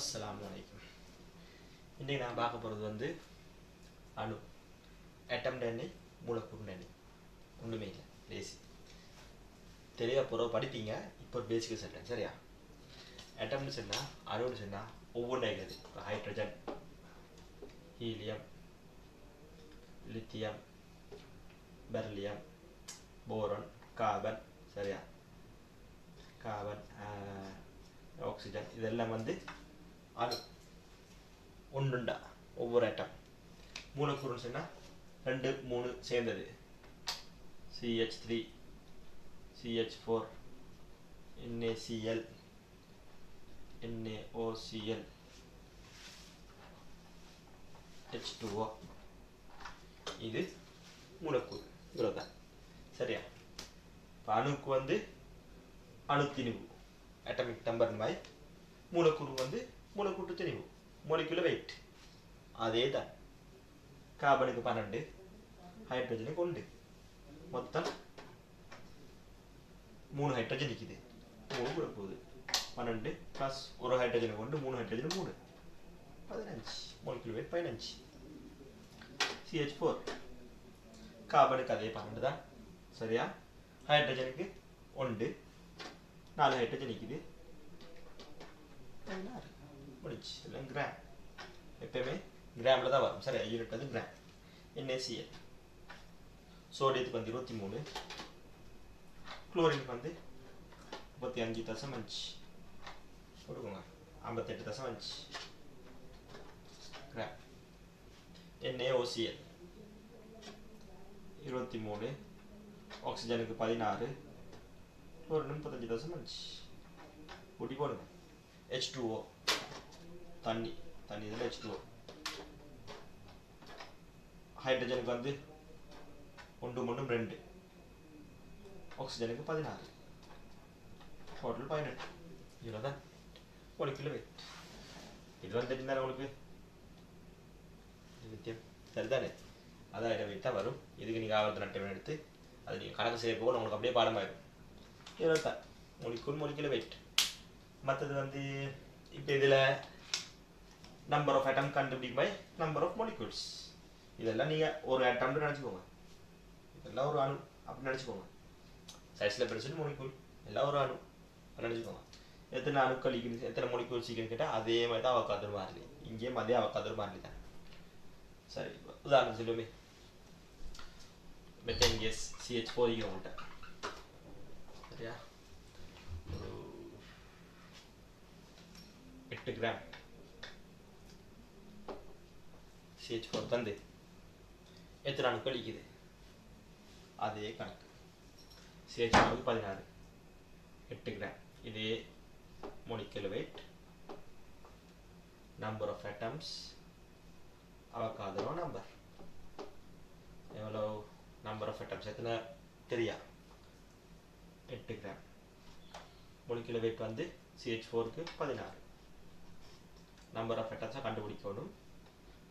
அஸ்லாம் வலைக்கம் இன்றைக்கி நான் பார்க்க போகிறது வந்து அணு. அட்டம் டென்னி மூலக்கூறு டென்னி ஒன்றுமே இல்லை பேசி தெளிவாக போகிற படிப்பீங்க இப்போ ஒரு பேசிக் சொல்கிறேன் சரியா அட்டம்னு சொன்னால் அணுன்னு சொன்னால் ஒவ்வொன்றும் இருக்குது இப்போ hydrogen helium lithium beryllium boron carbon சரியா? கார்பன் ஆக்சிஜன் இதெல்லாம் வந்து அணு ஒன்றுண்டா ஒவ்வொரு ஐட்டம் மூலக்கூறுன்னு சொன்னால் ரெண்டு மூணு சேர்ந்தது. CH three CH four NaCl NaOCl H two O இது மூலக்கூறு. இவ்வளோ தான் சரியா? இப்போ அணுக்கு வந்து அணுத்திணிவு. அட்டமிக் நம்பர் மாதிரி மூலக்கூறு வந்து மூலக்கூட்டு திணிவு மொலிக்குல வெயிட் அதே தான் கார்பனுக்கு பன்னெண்டு ஹைட்ரஜனுக்கு ஒன்று. மொத்தம் மூணு ஹைட்ரஜன் நிற்கிது மூணு கூட போகுது. பன்னெண்டு ப்ளஸ் ஒரு ஹைட்ரஜனை கொண்டு மூணு ஹைட்ரஜன் மூணு. பதினஞ்சு. மொலிக்குல வெயிட் பதினஞ்சு. சிஹெச் ஃபோர் கார்பனுக்கு அதே பன்னெண்டு தான். சரியா? ஹைட்ரஜனுக்கு ஒன்று. நாலு ஹைட்ரஜன் நிற்கிது பதினாறு. முடிச்சு எல்லாம் கிராம் எப்பயுமே கிராமில் தான் வரும் சரி யூனிட் வந்து கிராம் என்ஏசிஎல் சோடியத்துக்கு வந்து இருபத்தி மூணு குளோரினுக்கு வந்து முப்பத்தி அஞ்சு தசம் அஞ்சு கொடுக்குங்க ஐம்பத்தெட்டு தசம் அஞ்சு கிராம் என்ஏஓசிஎல் இருபத்தி மூணு ஆக்சிஜனுக்கு பதினாறு ஒரு முப்பத்தஞ்சு தசம் அஞ்சு கூட்டி போடுங்க ஹெச் டூஓ தண்ணி தண்ணி இதில் ஹெச் ஹைட்ரஜனுக்கு வந்து ஒன்று ஒன்றும் ரெண்டு. ஆக்சிஜனுக்கு பதினாறு. டோட்டல் பதினெட்டு. இவ்வளோ தான் ஒரு கிலோ வெயிட் இது வந்து தெரிஞ்சாரு உங்களுக்கு? வித்தியம். சரிதானே? அதான் இடம் வெயிட்டாக வரும். இதுக்கு நீங்கள் ஆவரத்து நட்டு எடுத்து. அது நீங்கள் கணக்கு செய்ய போக உங்களுக்கு அப்படியே பாடமாயிடும் இவ்வளோ தான் மொழிக்குள் மொழிக்கில் வெயிட் மற்றது வந்து இப்போ இதில் நம்பர் ஆஃப் அட்டம் கண்டுபிடிக்கும் பை நம்பர் ஆஃப் molecules. இதெல்லாம் நீங்கள் ஒரு அட்டம்னு நினச்சிக்கோங்க இதெல்லாம் ஒரு அணு அப்படின்னு நினச்சிக்கோங்க சைஸில் பெருசு மொழிக்குள் எல்லாம் ஒரு அணு நினச்சிக்கோங்க எத்தனை அணுக்கள் இருக்குது எத்தனை மொழிக்குள் சீக்கிரம் கேட்டால் அதே மாதிரி தான் அவக்காதர் மாறலி இங்கேயும் அதே அவக்காதர் மாறலி தான் சரி இப்ப உதாரணம் சொல்லுமே மெத்தேன் கேஸ் சிஹெச் போதிக்க உங்கள்கிட்ட சரியா ஒரு எட்டு கிராம் சிஹெச் ஃபோர் தந்து எத்தனை அணுக்கள் கழிக்குது அதே கணக்கு. சிஹெச் ஃபோருக்கு பதினாறு. எட்டு கிராம் இதே molecular weight number of atoms Avogadro number எவ்வளோ நம்பர் ஆஃப் அட்டம்ஸ் எத்தனை? தெரியா? எட்டு கிராம் மொலிக்குலர் வெயிட் வந்து சிஹெச் ஃபோருக்கு பதினாறு. நம்பர் ஆஃப் அட்டம்ஸை கண்டுபிடிக்கணும்.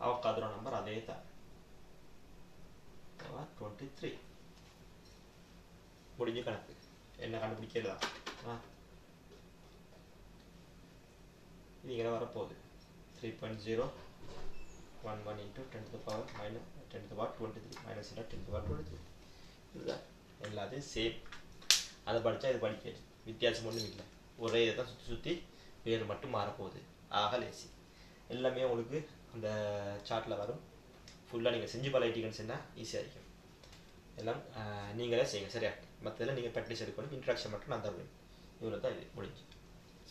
அவக்காதரோ நம்பர் அதே தான் டுவெண்ட்டி த்ரீ முடிஞ்ச கணக்கு. என்ன கண்டுபிடிக்கிறதா? ஆ? இது இங்கே வரப்போகுது. Three point zero one one into ten to power minus ten to power twenty three minus இல்லை டென் பவர் டுவெண்ட்டி த்ரீ இதுதான். எல்லாத்தையும் சேம் அதை படித்தா இது படிக்காது வித்தியாசம் ஒன்றும் இல்லை. ஒரே இதை தான் சுற்றி சுற்றி பேர் மட்டும் மாறப்போகுது. ஆக லேசி எல்லாமே உங்களுக்கு அந்த சார்ட்டில் வரும். ஃபுல்லாக நீங்கள் செஞ்சு பழகிட்டீங்கன்னு சொன்னால் ஈஸியாக இருக்கும். எல்லாம் நீங்களே செய்யுங்க சரியா? மற்றதெல்லாம் நீங்கள் ப்ராக்டிஸ் எடுக்கணும். இன்ட்ராக்ஷன் மட்டும் நான் தருவேன். இவ்வளோ தான் இது முடிஞ்சு.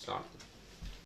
ஸ்லாட்